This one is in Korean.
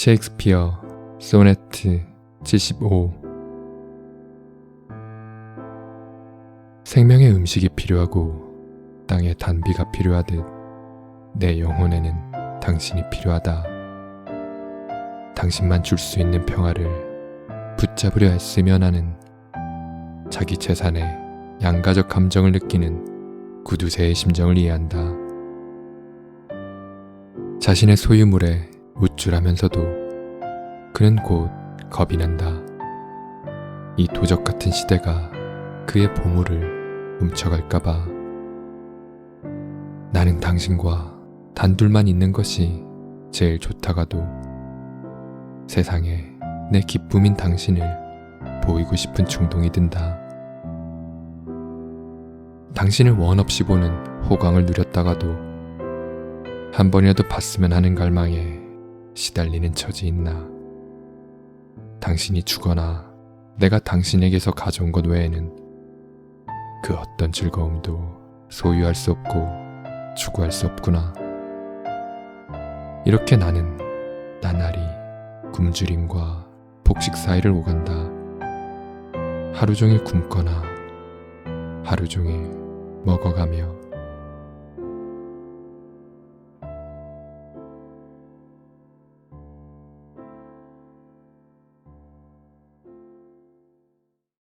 셰익스피어 소네트 75 생명의 음식이 필요하고 땅의 단비가 필요하듯 내 영혼에는 당신이 필요하다. 당신만 줄 수 있는 평화를 붙잡으려 애쓰면 하는 자기 재산에 양가적 감정을 느끼는 구두쇠의 심정을 이해한다. 자신의 소유물에 우쭐하면서도 그는 곧 겁이 난다. 이 도적 같은 시대가 그의 보물을 훔쳐갈까봐. 나는 당신과 단둘만 있는 것이 제일 좋다가도 세상에 내 기쁨인 당신을 보이고 싶은 충동이 든다. 당신을 원 없이 보는 호강을 누렸다가도 한 번이라도 봤으면 하는 갈망에 시달리는 처지 있나. 당신이 주거나 내가 당신에게서 가져온 것 외에는 그 어떤 즐거움도 소유할 수 없고 추구할 수 없구나. 이렇게 나는 나날이 굶주림과 복식 사이를 오간다. 하루 종일 굶거나 하루 종일 먹어가며